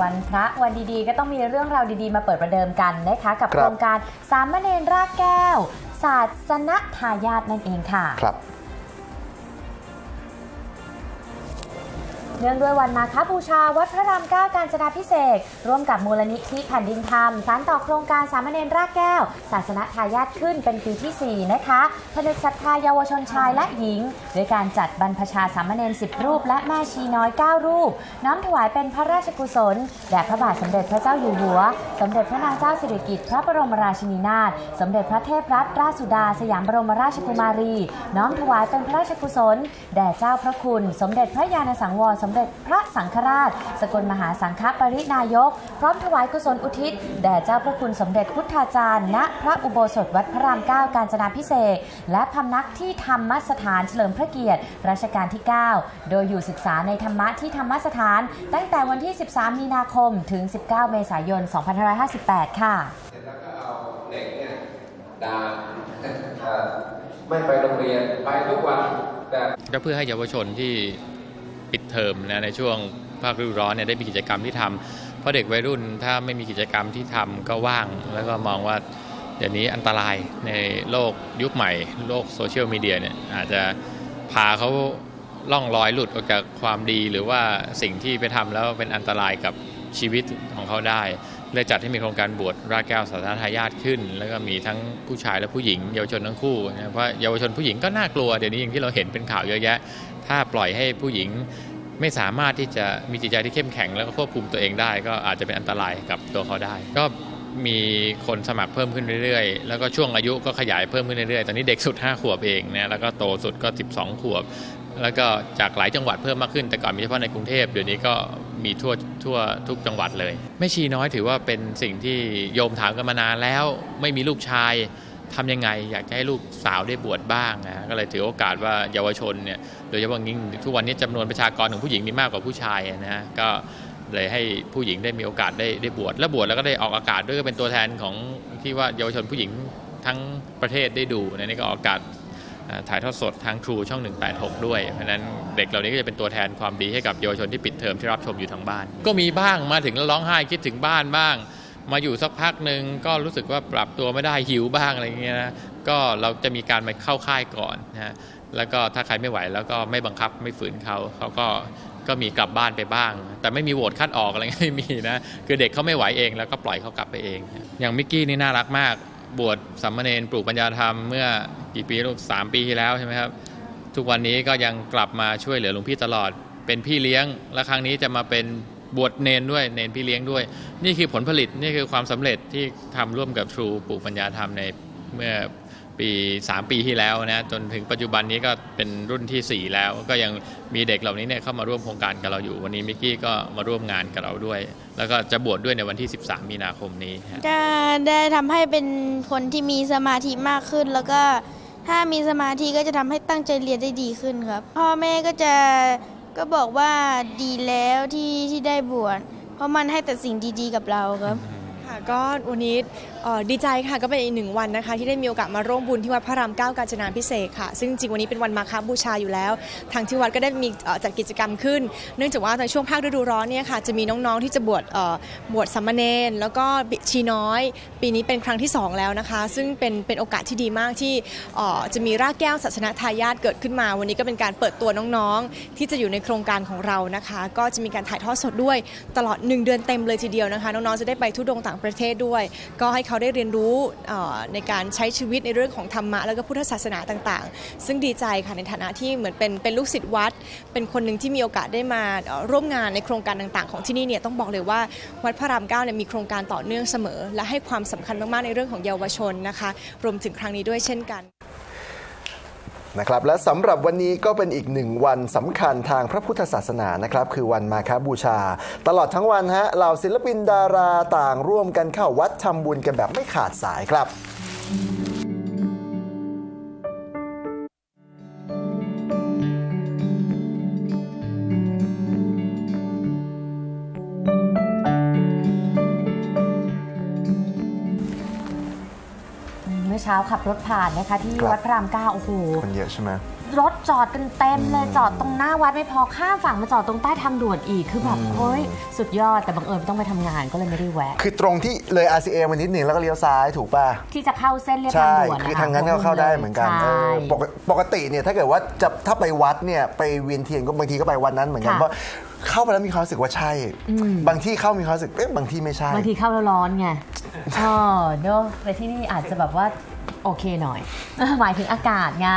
วันพระวันดีๆ ก็ต้องมีเรื่องราวดีๆ มาเปิดประเดิมกันนะคะกับครับโครงการสามเณรรากแก้ว ศาสนทายาทนั่นเองค่ะครับ เนื่องด้วยวันมาคบูชาวัดพระรามเก้าการจนาพิเศษ ร่วมกับมูลนิธิแผ่นดินธรรม สารต่อโครงการสามเณรรากแก้ว ศาสนทายาทขึ้นเป็นปีที่ 4 นะคะผนึกศรัทธาเยาวชนชายและหญิงโดยการจัดบรรพชาสามเณร10 รูป และแม่ชีน้อย 9 รูป น้อมถวายเป็นพระราชกุศลแด่พระบาทสมเด็จพระเจ้าอยู่หัว สมเด็จพระนางเจ้าสิริกิติ์พระบรมราชินีนาถสมเด็จพระเทพรัตนราชสุดา สยามบรมราชกุมารี น้อมถวายเป็นพระราชกุศลแด่เจ้าพระคุณ สมเด็จพระญาณสังวรสมเด็จพระสังฆราช สกลมหาสังฆปรินายก พร้อมถวายกุศลอุทิศ แด่เจ้าพระคุณสมเด็จพุทธาจารย์ณพระอุโบสถวัดพระรามเก้าการจนาพิเศษกและพำนักที่ธรรมสถานเฉลิมพระเกียรติรัชกาลที่ 9 โดยอยู่ศึกษาในธรรมะที่ธรรมสถาน ตั้งแต่วันที่ 13 มีนาคมถึง 19 เมษายน 2558 ค่ะเสร็จแล้วก็เอาเด็กเนี่ยด่าเอ่อไม่ไปโรงเรียนไปทุกวันแต่ก็เพื่อให้เยาวชนที่ ปิดเทอมนะในช่วงภาคฤดูร้อนเนี่ยได้มีกิจกรรมที่ทำเพราะเด็กวัยรุ่นถ้าไม่มีกิจกรรมที่ทำก็ว่าง แล้วก็มองว่าเดี๋ยวนี้อันตรายในโลกยุคใหม่ โลกโซเชียลมีเดียเนี่ยอาจจะพาเขาล่องลอยหลุดออกจากความดีหรือว่าสิ่งที่ไปทำแล้วเป็นอันตรายกับชีวิตของเขาได้เลยจัดให้มีโครงการบวชราแก้วสาธารณทายาทขึ้น แล้วก็มีทั้งผู้ชายและผู้หญิง เยาวชนทั้งคู่นะเพราะเยาวชนผู้หญิงก็น่ากลัวเดี๋ยวนี้อย่างที่เราเห็นเป็นข่าวเยอะแยะ ถ้าปล่อยให้ผู้หญิงไม่สามารถที่จะมีจิตใจที่เข้มแข็ง แล้วก็ควบคุมตัวเองได้ ก็อาจจะเป็นอันตรายกับตัวเขาได้ ก็มีคนสมัครเพิ่มขึ้นเรื่อยๆ แล้วก็ช่วงอายุก็ขยายเพิ่มขึ้นเรื่อยๆ ตอนนี้เด็กสุด 5 ขวบเองนะแล้วก็โตสุดก็ 12 ขวบ แล้วก็จากหลายจังหวัดเพิ่มมากขึ้น แต่ก่อนมีเฉพาะในกรุงเทพเดี๋ยวนี้ก็มีทั่วทั่วทุกจังหวัดเลยแม่ชีน้อยถือว่าเป็นสิ่งที่โยมถามกันมานานแล้ว ไม่มีลูกชาย ทำยังไงอยากจะให้ลูกสาวได้บวชบ้างนะก็เลยถือโอกาสว่าเยาวชนเนี่ยโดยเฉพาะยิ่งทุกวันนี้จำนวนประชากรของผู้หญิงมีมากกว่าผู้ชายนะฮะก็เลยให้ผู้หญิงได้มีโอกาสได้ได้บวชและบวชแล้วก็ได้ออกอากาศด้วยก็เป็นตัวแทนของที่ว่าเยาวชนผู้หญิงทั้งประเทศได้ดูนะนี่ก็ออกอากาศถ่ายทอดสดทางครูช่อง 186 ด้วย เพราะฉะนั้นเด็กเหล่านี้ก็จะเป็นตัวแทนความดีให้กับเยาวชนที่ปิดเทอมที่รับชมอยู่ทางบ้าน ก็มีบ้างมาถึงแล้วร้องไห้คิดถึงบ้านบ้าง มาอยู่สักพักหนึ่งก็รู้สึกว่าปรับตัวไม่ได้หิวบ้างอะไรอย่างเงี้ยนะก็เราจะมีการมาเข้าค่ายก่อนนะแล้วก็ถ้าใครไม่ไหวแล้วก็ไม่บังคับไม่ฝืนเขาเขาก็ก็มีกลับบ้านไปบ้าง แต่ไม่มีโหวตคัดออกอะไรไม่มีนะคือเด็กเขาไม่ไหวเองแล้วก็ปล่อยเขากลับไปเอง อย่างมิกกี้นี่น่ารักมาก บวชสามมเณรปลูกปัญญาธรรมเมื่อกี่ปีลูกสามปีที่แล้วใช่ไหมครับทุกวันนี้ก็ยังกลับมาช่วยเหลือหลวงพี่ตลอดเป็นพี่เลี้ยง และครั้งนี้จะมาเป็น บวชเนนด้วยเนนพี่เลี้ยงด้วย นี่คือผลผลิตนี่คือความสำเร็จที่ทำร่วมกับทรูปลูกปัญญาธรรมในเมื่อปี 3 ปีที่แล้วนะจนถึงปัจจุบันนี้ก็เป็นรุ่นทีสี่ 4 แล้วก็ยังมีเด็กเหล่านี้เนี่ยเข้ามาร่วมโครงการกับเราอยู่ วันนี้มิกกี้ก็มาร่วมงานกับเราด้วย แล้วก็จะบวชดด้วยในวันที่ 13 มีนาคมนี้ก็ได้ทำให้เป็นคนที่มีสมาธิมากขึ้น แล้วก็ถ้ามีสมาธิก็จะทำให้ตั้งใจเรียนได้ดีขึ้นครับ พ่อแม่ก็จะ ก็บอกว่าดีแล้วที่ที่ได้บวชเพราะมันให้แต่สิ่งดีๆกับเราครับ ค่ะก็วันนี้ดีใจค่ะก็เป็นอีกหนึ่งวันนะคะ ที่ได้มีโอกาสมาร่วมบุญที่วัดพระรามเก้ากาญจนาพิเศษกค่ะ ซึ่งจริงวันนี้เป็นวันมาฆบูชาอยู่แล้ว ทางที่วัดก็ได้มีจัดกิจกรรมขึ้น เนื่องจากว่าในช่วงภาคฤดูร้อนเนี่ยค่ะจะมีน้องๆที่จะบวชบวชสามมาเณรแล้วก็ชีน้อย ปีนี้เป็นครั้งที่สองแล้วนะคะ ซึ่งเป็นเป็นโอกาสที่ดีมากที่จะมีรากแก้วศาสนทายาทเกิดขึ้นมา วันนี้ก็เป็นการเปิดตัวน้องๆ ที่จะอยู่ในโครงการของเรานะคะ ก็จะมีการถ่ายทอดสดด้วยตลอด 1 เดือนเต็มเลยทีเดียวนะคะน้องๆจะได้ไปทุดงต่างประเทศด้วย ก็ให้เขาได้เรียนรู้ในการใช้ชีวิตในเรื่องของธรรมะแล้วก็พุทธศาสนาต่างๆ ซึ่งดีใจค่ะในฐานะที่เหมือนเป็นเป็นลูกศิษย์วัด เป็นคนหนึ่งที่มีโอกาสได้มาร่วมงานในโครงการต่างๆ ของที่นี่เนี่ยต้องบอกเลยว่าวัดพระรามเก้าเนี่ยมีโครงการต่อเนื่องเสมอ และให้ความสำคัญมากๆในเรื่องของเยาวชนนะคะ รวมถึงครั้งนี้ด้วยเช่นกัน นะครับและสำหรับวันนี้ก็เป็นอีกหนึ่งวันสำคัญทางพระพุทธศาสนานะครับคือวันมาคบูชา ตลอดทั้งวันฮะเหล่าศิลปินดาราต่างร่วมกันเข้าวัดทำบุญกันแบบไม่ขาดสายครับ เมื่อเช้าขับรถผ่านนะคะที่ครับวัดพระรามเก้าโอ้โหคนเยอะใช่ไหมรถจอดกันเต็มเลยจอดตรงหน้าวัดไม่พอข้ามฝั่งมาจอดตรงใต้ทางด่วนอีกคือแบบเฮ้ยสุดยอดแต่บังเอิญต้องไปทำงานก็เลยไม่ได้แวะ คือตรงที่เลย RCA มานิดหนึ่งแล้วก็เลี้ยวซ้ายถูกป่ะ ที่จะเข้าเส้นเรียบทางใช่ด่วนคือนะคะทางนั้นก็เข้าได้เหมือนกันใช่เออปกปกติเนี่ยถ้าเกิดว่าจะถ้าไปวัดเนี่ยไปเวียนเทียนก็บางทีก็ไปวันนั้นเหมือนกันค่ะเพราะเข้าไปแล้วมีความรู้สึกว่าใช่ บางที่เข้ามีความรู้สึกเอ๊ะบางที่ไม่ใช่ บางทีเข้าแล้วร้อนไงเออเนอะแต่ที่นี่อาจจะแบบว่า โอเคหน่อย หมายถึงอากาศไง